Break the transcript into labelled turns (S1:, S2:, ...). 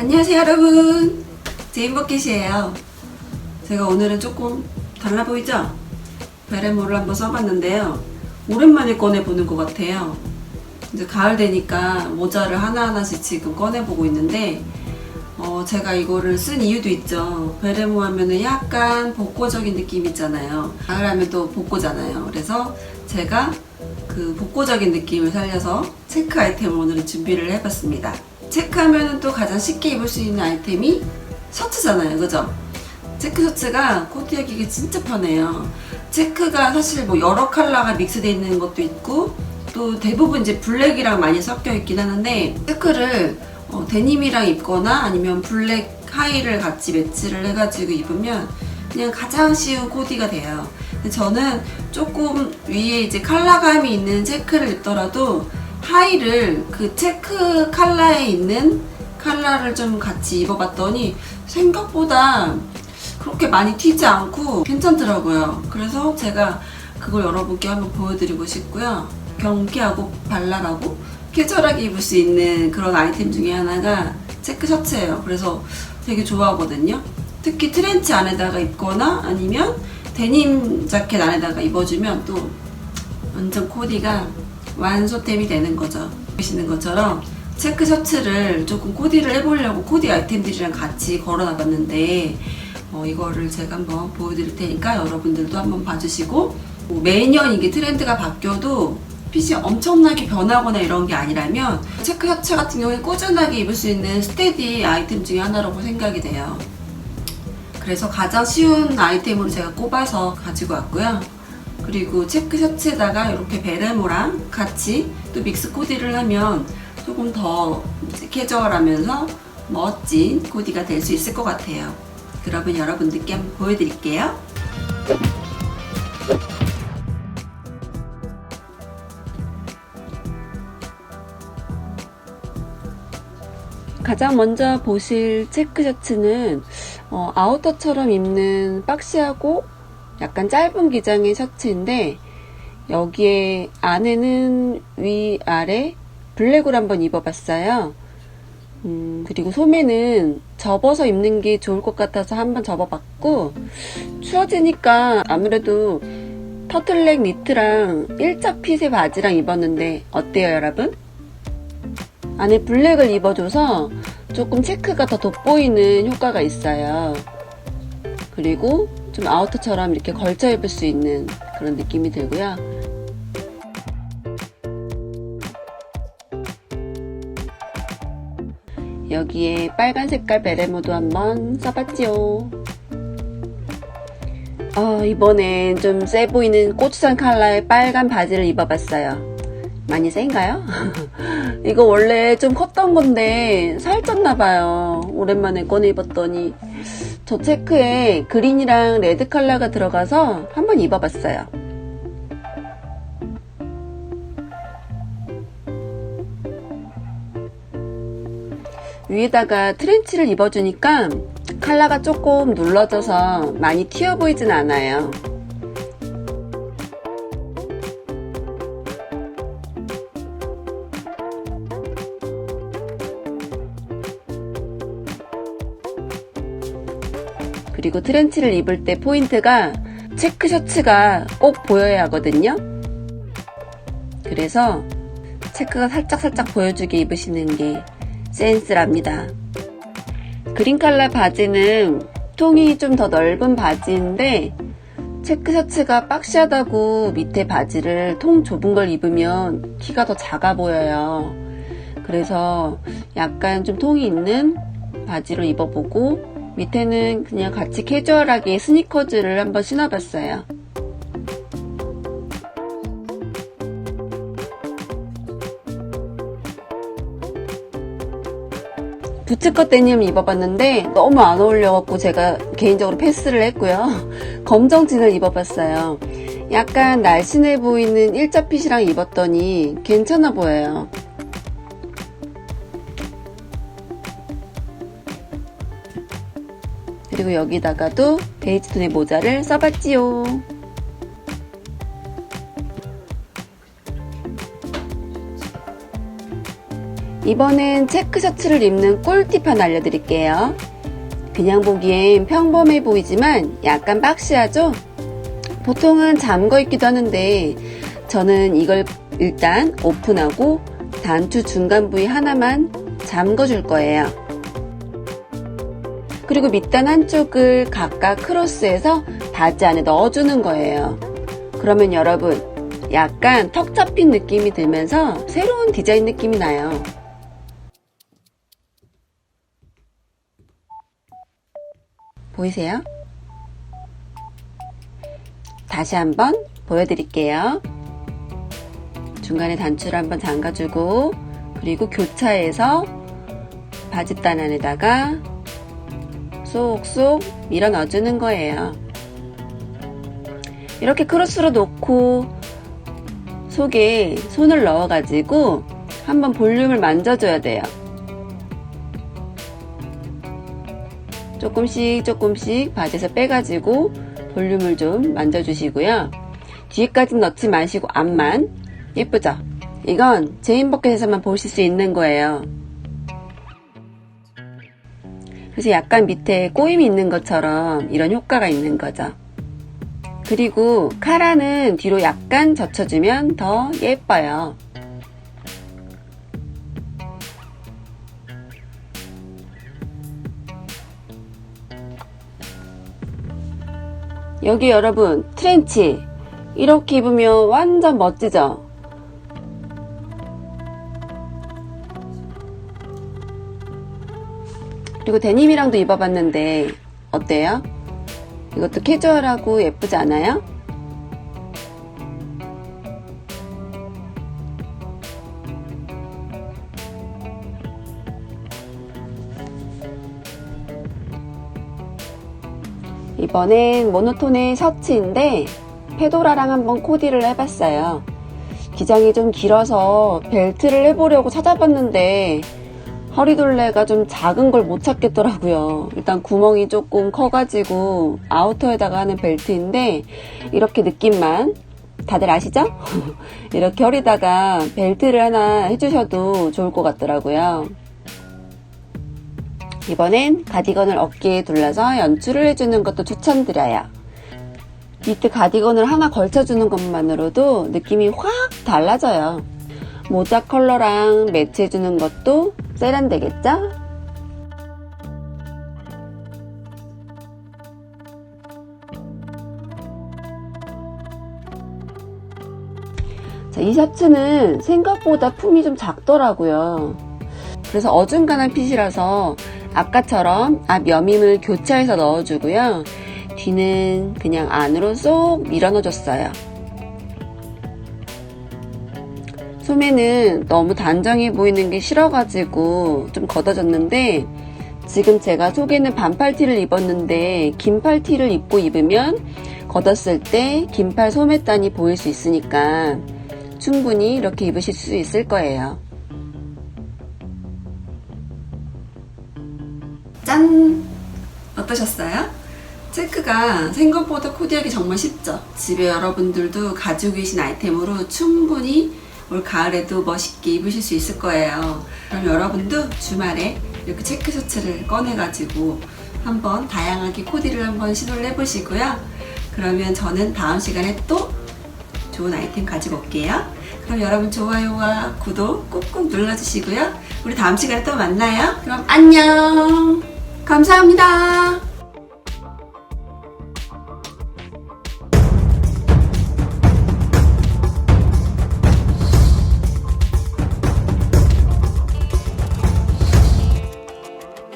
S1: 안녕하세요 여러분. 제인버킷이에요. 제가 오늘은 조금 달라 보이죠? 베레모를 한번 써봤는데요. 오랜만에 꺼내보는 것 같아요. 이제 가을 되니까 모자를 하나하나씩 지금 꺼내보고 있는데 어, 제가 이거를 쓴 이유도 있죠. 베레모 하면은 약간 복고적인 느낌 있잖아요. 가을 하면 또 복고잖아요. 그래서 제가 그 복고적인 느낌을 살려서 체크 아이템을 오늘 준비를 해봤습니다 체크하면 또 가장 쉽게 입을 수 있는 아이템이 셔츠잖아요. 그죠? 체크 셔츠가 코디하기가 진짜 편해요. 체크가 사실 뭐 여러 컬러가 믹스되어 있는 것도 있고 또 대부분 이제 블랙이랑 많이 섞여 있긴 하는데 체크를 어, 데님이랑 입거나 아니면 블랙 하이를 같이 매치를 해가지고 입으면 그냥 가장 쉬운 코디가 돼요. 근데 저는 조금 위에 이제 컬러감이 있는 체크를 입더라도 하이를 그 체크 컬러에 있는 컬러를 좀 같이 입어봤더니 생각보다 그렇게 많이 튀지 않고 괜찮더라고요. 그래서 제가 그걸 여러분께 한번 보여드리고 싶고요. 경쾌하고 발랄하고 캐주얼하게 입을 수 있는 그런 아이템 중에 하나가 체크 셔츠예요. 그래서 되게 좋아하거든요. 특히 트렌치 안에다가 입거나 아니면 데님 자켓 안에다가 입어주면 또 완전 코디가 완소템이 되는 거죠. 보시는 것처럼 체크 셔츠를 조금 코디를 해보려고 코디 아이템들이랑 같이 걸어 놔봤는데 어, 이거를 제가 한번 보여드릴 테니까 여러분들도 한번 봐주시고 뭐 매년 이게 트렌드가 바뀌어도 핏이 엄청나게 변하거나 이런 게 아니라면 체크 셔츠 같은 경우에 꾸준하게 입을 수 있는 스테디 아이템 중에 하나라고 생각이 돼요. 그래서 가장 쉬운 아이템으로 제가 꼽아서 가지고 왔고요. 그리고 체크 셔츠에다가 이렇게 베레모랑 같이 또 믹스 코디를 하면 조금 더 캐주얼하면서 멋진 코디가 될 수 있을 것 같아요. 그러면 여러분들께 한번 보여드릴게요. 가장 먼저 보실 체크 셔츠는 어, 아우터처럼 입는 박시하고 약간 짧은 기장의 셔츠인데 여기에 안에는 위아래 블랙으로 한번 입어봤어요. 음, 그리고 소매는 접어서 입는 게 좋을 것 같아서 한번 접어봤고 추워지니까 아무래도 터틀넥 니트랑 일자 핏의 바지랑 입었는데 어때요 여러분? 안에 블랙을 입어줘서 조금 체크가 더 돋보이는 효과가 있어요. 그리고 좀 아우터처럼 이렇게 걸쳐 입을 수 있는 그런 느낌이 들고요. 여기에 빨간 색깔 베레모도 한번 써봤지요. 어, 이번엔 좀 세 보이는 고추장 컬러의 빨간 바지를 입어봤어요. 많이 센가요? 이거 원래 좀 컸던 건데 살쪘나봐요. 오랜만에 꺼내 입었더니. 저 체크에 그린이랑 레드 컬러가 들어가서 한번 입어봤어요. 위에다가 트렌치를 입어주니까 컬러가 조금 눌러져서 많이 튀어 보이진 않아요. 그리고 트렌치를 입을 때 포인트가 체크 셔츠가 꼭 보여야 하거든요. 그래서 체크가 살짝살짝 보여주게 입으시는 게 센스랍니다. 그린 컬러 바지는 통이 좀 더 넓은 바지인데 체크 셔츠가 박시하다고 밑에 바지를 통 좁은 걸 입으면 키가 더 작아 보여요. 그래서 약간 좀 통이 있는 바지로 입어보고 밑에는 그냥 같이 캐주얼하게 스니커즈를 한번 신어봤어요. 부츠컷 데님 입어봤는데 너무 안 어울려갖고 제가 개인적으로 패스를 했고요. 검정 진을 입어봤어요. 약간 날씬해 보이는 일자 핏이랑 입었더니 괜찮아 보여요. 그리고 여기다가도 베이지 톤의 모자를 써봤지요. 이번엔 체크 셔츠를 입는 꿀팁 하나 알려드릴게요. 그냥 보기엔 평범해 보이지만 약간 박시하죠? 보통은 잠궈 입기도 하는데 저는 이걸 일단 오픈하고 단추 중간 부위 하나만 잠궈 줄 거예요. 그리고 밑단 한쪽을 각각 크로스해서 바지 안에 넣어주는 거예요. 그러면 여러분, 약간 턱 잡힌 느낌이 들면서 새로운 디자인 느낌이 나요. 보이세요? 다시 한번 보여드릴게요. 중간에 단추를 한번 잠가주고, 그리고 교차해서 바짓단 안에다가 쏙쏙 밀어 넣어주는 거예요. 이렇게 크로스로 놓고 속에 손을 넣어가지고 한번 볼륨을 만져줘야 돼요. 조금씩 조금씩 바지에서 빼가지고 볼륨을 좀 만져주시고요. 뒤에까지는 넣지 마시고 앞만 예쁘죠? 이건 제인버켓에서만 보실 수 있는 거예요. 그래서 약간 밑에 꼬임이 있는 것처럼 이런 효과가 있는 거죠. 그리고 카라는 뒤로 약간 젖혀주면 더 예뻐요. 여기 여러분 트렌치 이렇게 입으면 완전 멋지죠? 그리고 데님이랑도 입어봤는데 어때요? 이것도 캐주얼하고 예쁘지 않아요? 이번엔 모노톤의 셔츠인데 페도라랑 한번 코디를 해봤어요. 기장이 좀 길어서 벨트를 해보려고 찾아봤는데 허리둘레가 좀 작은 걸 못 찾겠더라고요. 일단 구멍이 조금 커가지고 아우터에다가 하는 벨트인데 이렇게 느낌만 다들 아시죠? 이렇게 허리다가 벨트를 하나 해주셔도 좋을 것 같더라고요. 이번엔 가디건을 어깨에 둘러서 연출을 해주는 것도 추천드려요. 니트 가디건을 하나 걸쳐주는 것만으로도 느낌이 확 달라져요. 모자 컬러랑 매치해주는 것도 세련되겠죠? 자, 이 셔츠는 생각보다 품이 좀 작더라고요. 그래서 어중간한 핏이라서 아까처럼 앞 여밈을 교차해서 넣어주고요. 뒤는 그냥 안으로 쏙 밀어 넣어줬어요. 소매는 너무 단정해 보이는 게 싫어가지고 좀 걷어졌는데 지금 제가 속에는 반팔티를 입었는데 긴팔티를 입고 입으면 걷었을 때 긴팔 소매단이 보일 수 있으니까 충분히 이렇게 입으실 수 있을 거예요. 짠! 어떠셨어요? 체크가 생각보다 코디하기 정말 쉽죠? 집에 여러분들도 가지고 계신 아이템으로 충분히 올 가을에도 멋있게 입으실 수 있을 거예요. 그럼 여러분도 주말에 이렇게 체크 셔츠를 꺼내가지고 한번 다양하게 코디를 한번 시도를 해보시고요. 그러면 저는 다음 시간에 또 좋은 아이템 가지고 올게요. 그럼 여러분 좋아요와 구독 꾹꾹 눌러주시고요. 우리 다음 시간에 또 만나요. 그럼 안녕! 감사합니다.